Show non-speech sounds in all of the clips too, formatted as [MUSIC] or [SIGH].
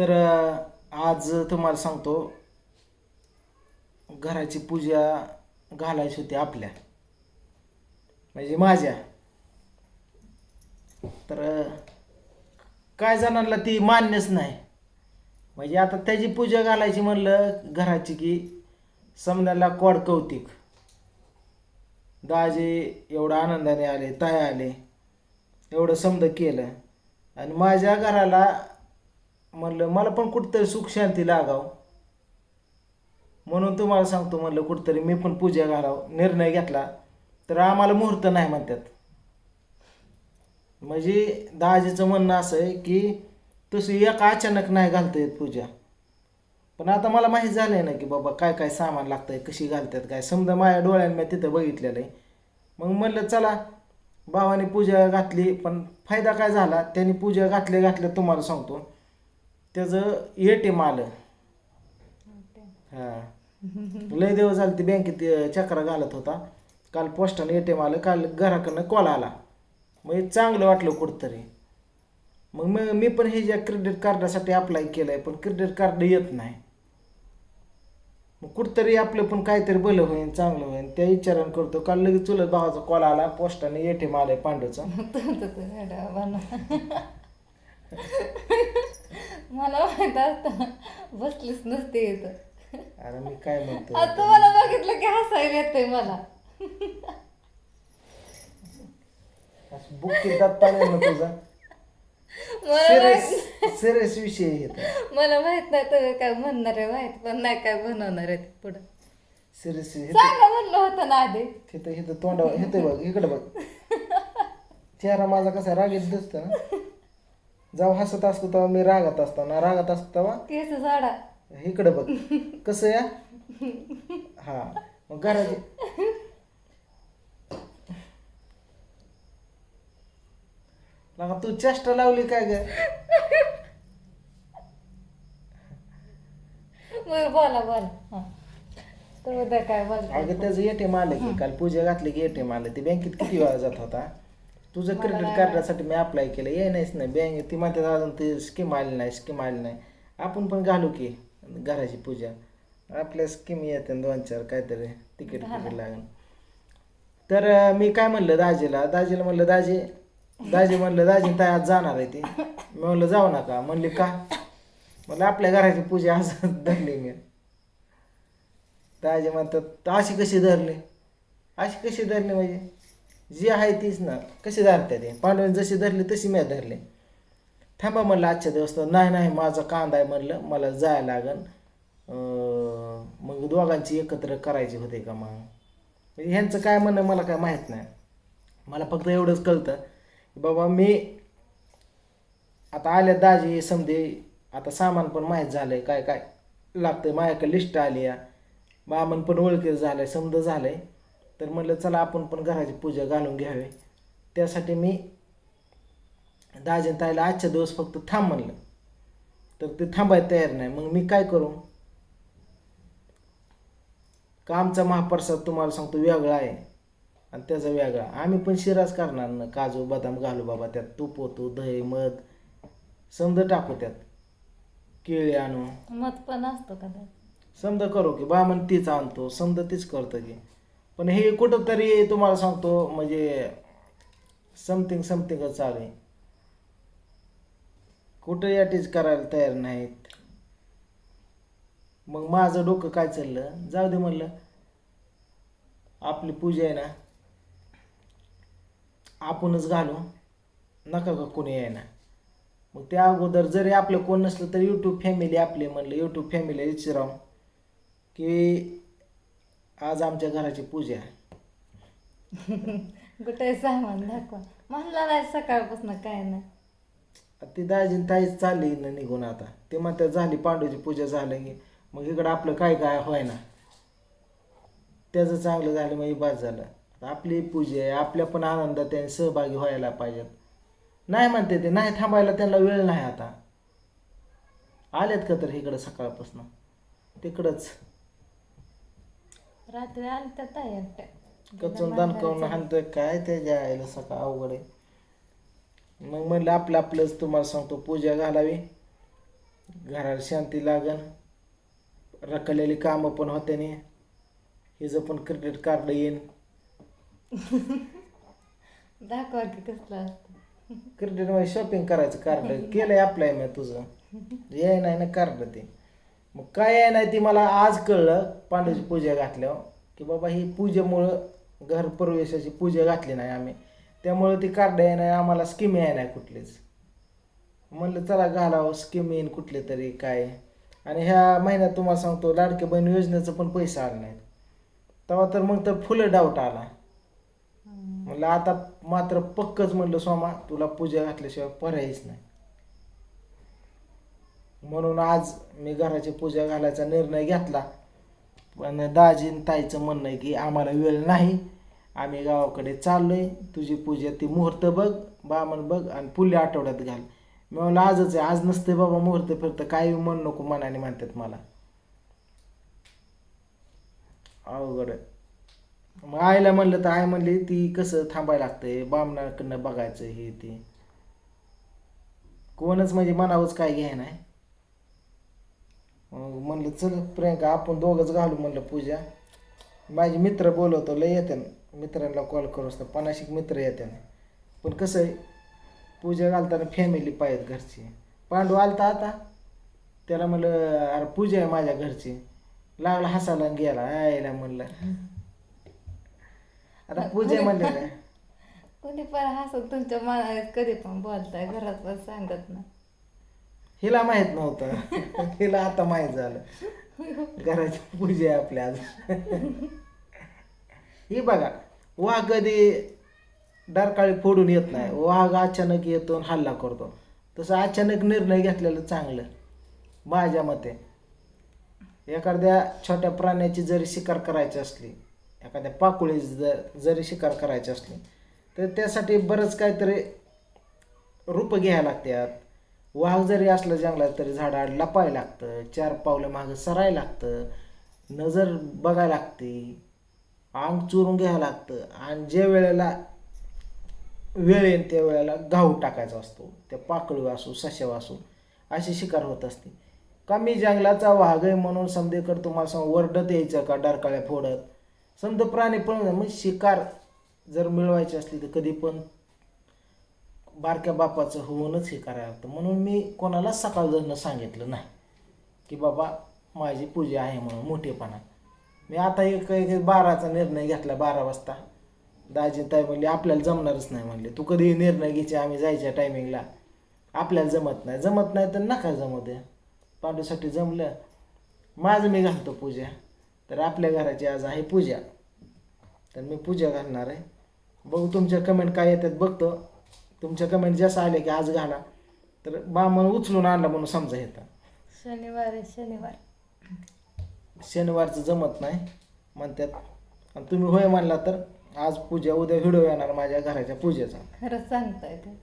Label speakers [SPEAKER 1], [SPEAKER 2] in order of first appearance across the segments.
[SPEAKER 1] तर आज तुम्हाला सांगतो घराची पूजा घालायची होती आपल्या. म्हणजे माझ्या. तर काय जणांना ती मान्यच नाही. म्हणजे आता त्याची पूजा घालायची म्हणलं घराची की समजायला कोड कौतिक. दाजे एवढं आनंदाने आले ताय आले एवढं समज केलं. आणि माझ्या घराला म्हणलं मला पण कुठंतरी सुख शांती लागाव. म्हणून तुम्हाला सांगतो म्हणलं कुठंतरी मी पण पूजा घालावं निर्णय घेतला. तर आम्हाला मुहूर्त नाही म्हणतात. म्हणजे दाजीचं म्हणणं असं आहे की तसं एका अचानक नाही घालता येत पूजा. पण आता मला माहीत झालं आहे ना की बाबा काय काय सामान लागतंय कशी घालतात काय? समजा माझ्या डोळ्याने मी तिथं बघितलेलं आहे. मग म्हणलं चला भावाने पूजा घातली पण फायदा काय झाला? त्यांनी पूजा घातल्या घातल्या तुम्हाला सांगतो. त्याचं ए टी एम आलं. हां. लय दिवस झाले ते बँकेत चक्रा घालत होता. काल पोस्टानं ए टी एम आलं काल घराकडनं कॉल आला. मग हे चांगलं वाटलं कुठंतरी. मग मग मी पण हे ज्या क्रेडिट कार्डासाठी अप्लाय केलं आहे पण क्रेडिट कार्ड येत नाही. मग कुठंतरी आपलं पण काहीतरी भलं होईल चांगलं होईल त्या विचारानं करतो. काल लगेच चुलत भावाचा कॉल आला पोस्टाने ए टी एम आलाय पांडूचा.
[SPEAKER 2] मला माहीत असतं. बसलीच नसते इथं.
[SPEAKER 1] अरे मी काय म्हणतो
[SPEAKER 2] आता तुम्हाला बघितलं की हसायला येतंय मला.
[SPEAKER 1] बुक पाणी ना तुझा?
[SPEAKER 2] मला माहीत
[SPEAKER 1] सिरियस विषय आहे इथं.
[SPEAKER 2] मला माहीत नाही तुम्ही काय म्हणणार आहे माहीत पण नाही काय बनवणार आहे पुढं.
[SPEAKER 1] सिरियस
[SPEAKER 2] सांगा म्हणलं होतं ना आधी.
[SPEAKER 1] तिथं इथं तोंडावर इथं बघ इकडे बघ. चेहरा माझा कसा रागीत दिसतो ना. जेव्हा हसत असतो तेव्हा मी रागात असतो. ना रागात असतो तेव्हा
[SPEAKER 2] केस झाडा.
[SPEAKER 1] इकडे बघ. [LAUGHS] कसं या हा. मग घराची लगा तू चेष्टा लावली काय ग?
[SPEAKER 2] बोला बोला. हा. तर उद्या काय बोलता
[SPEAKER 1] अगं त्याचं एटीएम आलं की काल पूजा घातली की एटीएम आलं. ते बँकेत किती वेळा जात होता? तुझं क्रेडिट कार्डासाठी मी अप्लाय केलं ये नाहीच नाही बँक ती म्हणतात अजून ते स्कीम आली नाही स्कीम आली नाही. आपण पण घालू की घराची पूजा. आपल्या स्कीम येते दोन चार काहीतरी तिकीट तिकीट लागेल. तर मी काय म्हणलं दाजीला दाजीला म्हणलं दाजी दाजी म्हणलं दाजी ताई आज जाणार आहे ती. मी म्हणलं जाऊ नका. म्हणले का? म्हणलं आपल्या घराची पूजा आज धरली मी. दाजी म्हणतात अशी कशी धरली? अशी कशी धरली म्हणजे? जी आहे तीच ना. कशी धरता ते? पांडवांनी जशी धरली तशी मी धरली. थांबा म्हणलं आजच्या दिवस तर. नाही नाही माझा कांदा आहे म्हणलं. मला जायला लागन. मग दोघांची एकत्र करायची होते का मग? म्हणजे ह्यांचं काय म्हणणं मला काय माहीत नाही. मला फक्त एवढंच कळतं. की बाबा मी आता आल्या दाजी समजे आता सामान पण माहीत झालं आहे काय काय लागतं माझ्याकडे लिस्ट आली या. बामन पण ओळखीचं झालं आहे समज आहे तर म्हणलं चला आपण पण घराची पूजा घालून घ्यावी. त्यासाठी मी दाजीन ताईला आजच्या दिवस फक्त थांब म्हणलं. तर ते थांबायला तयार नाही. मग मी काय करू? का आमचा महाप्रसाद तुम्हाला सांगतो वेगळा आहे. आणि त्याचा वेगळा. आम्ही पण शिराच करणार ना. काजू बदाम घालू बाबा त्यात. तूप होतो दही मध समजा टाकू त्यात. केळी आणू.
[SPEAKER 2] मत पण असतो का?
[SPEAKER 1] समजा करू की. बामण तीच आणतो. समजा तीच करतं की. पण हे कुठंतरी तुम्हाला सांगतो म्हणजे समथिंग समथिंगच चालू आहे. कुठं याटीच करायला तयार नाहीत. मग माझं डोकं काय चाललं? जाऊ दे म्हणलं. आपली पूजा आहे ना आपणच घालू. नका का कोणी आहे ना मग त्या अगोदर जरी आपलं कोण नसलं तर यूट्यूब फॅमिली आपली म्हणलं. यूट्यूब फॅमिली विचारावं की आज आमच्या घराची पूजा आहे. [LAUGHS]
[SPEAKER 2] कुठे सामान दाखवा. म्हणला नाही सकाळपासून काय नाही.
[SPEAKER 1] ती दाजीन ताईच चालली ना निघून आता. ते म्हणतात झाली पांडूची पूजा झाली. की मग इकडं आपलं काय काय होय ना त्याचं चांगलं झालं म्हणजे बस झालं. आता आपली पूजा आहे. आपल्या पण आनंदात त्यांनी सहभागी व्हायला पाहिजेत. नाही म्हणते ते. नाही थांबायला त्यांना वेळ नाही आता. आलेत का तर इकडं सकाळपासून. तिकडंच.
[SPEAKER 2] रात्री आली तर ताई एकट्या.
[SPEAKER 1] कचून दणकवून हाणतोय काय ते जायला सकाळ अवघड आहे. मग म्हणलं आपलं आपलंच तुम्हाला सांगतो पूजा घालावी. घराला शांती लागन. रखलेली कामं पण होत्याने हिचं पण क्रेडिट कार्ड येईन. [LAUGHS]
[SPEAKER 2] दाखवा की कसलं असतं.
[SPEAKER 1] क्रेडिटमध्ये शॉपिंग करायचं कार्ड केलंय अप्लाय मी तुझं. [LAUGHS] याय नाही ना कार्ड ते. मग काय आहे नाही ती मला आज कळलं पांडूची पूजा घातल्यावर की बाबा ही पूजेमुळं घर प्रवेशाची पूजा घातली नाही आम्ही. त्यामुळं ती कार्ड आहे नाही आम्हाला स्कीम आहे नाही कुठलीच. म्हणलं चला घालावं स्कीम येईन कुठले तरी काय. आणि ह्या महिन्यात तुम्हाला सांगतो लाडके बहीण योजनेचं पण पैसे आले नाहीत. तेव्हा तर मग तर फुलं डाऊट आला. म्हणलं आता मात्र पक्कच म्हणलं सोमा तुला पूजा घातल्याशिवाय पर्यायच नाही. म्हणून आज मी घराची पूजा घालायचा निर्णय घेतला. पण दाजीन ताईचं म्हणणं आहे की आम्हाला वेळ नाही. आम्ही गावाकडे चाललो आहे तुझी पूजा ती मुहूर्त बघ बामण बघ आणि पुढल्या आठवड्यात घाल. मी म्हणलं आजच आहे आज नसते बाबा मुहूर्त फिरतं काही म्हण नको मनाने म्हणतात मला. अवघड मग आईला म्हणलं तर आई म्हणली ती कसं थांबायला लागतंय? बामणाकडनं बघायचं हे ते. कोणच म्हणजे मनावंच काय घ्याय नाही. मग म्हणलं चल प्रियंका आपण दोघंच घालू म्हणलं पूजा. माझे मित्र बोलवतो लय येते मित्रांना कॉल करू असतं पन्नाशिक मित्र येते पण कसं आहे पूजा घालताना फॅमिली पाहिजेत घरची. पांडू आलता आता. त्याला म्हणलं अरे पूजा आहे माझ्या घरची. लागला हसायला आणि गेला. आयला म्हणलं. आता पूजा म्हणले
[SPEAKER 2] कोणी पण हसत तुमच्या मनात कधी पण बोलताय घरात पण सांगत ना
[SPEAKER 1] हिला माहीत नव्हतं. हिला आता माहीत झालं. घराची पूजा आपल्या आज. ही बघा वाघ कधी डरकाळी फोडून येत नाही. वाघ अचानक येतो आणि हल्ला करतो. तसं अचानक निर्णय घेतलेलं चांगलं. माझ्या मते. एखाद्या छोट्या प्राण्याची जरी शिकार करायची असली एखाद्या पाकुळीची जर जरी शिकार करायची असली तर त्यासाठी बरंच काहीतरी रूप घ्यायला लागतात. वाघ जरी असलं जंगलात तरी झाडाड लपायला लागतं चार पावलं मागं सरायला लागतं नजर बघायला लागते अंग चुरून घ्यावं लागतं आणि जे वेळेला वेळ येईल त्या वेळेला घाऊ टाकायचा असतो त्या पाकळी असू सशेव असू अशी शिकार होत असते. का मी जंगलाचा वाघ आहे म्हणून समजेकर तुम्हाला सांग वरडत यायचं का डरकाळ्या फोडत? समजा प्राणी पण मग शिकार जर मिळवायची असली तर कधी पण बारक्या बापाचं होऊनच हे करायला लागतं. म्हणून मी कोणाला सकाळजणं सांगितलं नाही. की बाबा माझी पूजा आहे म्हणून मोठेपणा. मी आता एक एक बाराचा निर्णय घेतला बारा वाजता. दाजी ताई म्हणले आपल्याला जमणारच नाही म्हणले. तू कधी निर्णय घ्यायचे? आम्ही जायच्या टायमिंगला आपल्याला जमत नाही. जमत नाही तर नका जमत आहे पांडूसाठी जमलं. माझं मी घालतो पूजा. तर आपल्या घराची आज आहे पूजा. तर मी पूजा घालणार आहे. बघू तुमच्या कमेंट काय येतात बघतो. तुमच्या कमेंट जास्त आले की आज घाला. तर बामण उचलून आणला म्हणून समजा येतं.
[SPEAKER 2] शनिवार आहे शनिवार.
[SPEAKER 1] शनिवारचं जमत नाही म्हणतात. आणि तुम्ही होय म्हणला तर आज पूजा उद्या व्हिडिओ येणार माझ्या घराच्या पूजेचा.
[SPEAKER 2] खरंच सांगताय ते.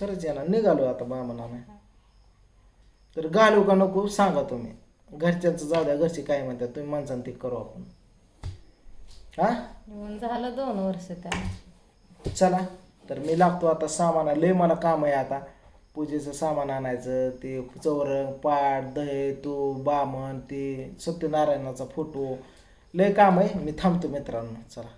[SPEAKER 1] खरंच येणार. निघालो आता बामणाने तर घालू का नको सांगा तुम्ही. घरच्यांचं जाऊ द्या घरचे काय म्हणतात तुम्ही माणसानं ते करू आपण. हा?
[SPEAKER 2] येऊन झालं दोन वर्ष त्या
[SPEAKER 1] चला तर मी लागतो आता सामान लय मला काम आहे आता. पूजेचं सामान आणायचं ते चौरंग पाट दहे तू बामण ते सत्यनारायणाचा फोटो लय काम आहे मी थांबतो मित्रांनो चला.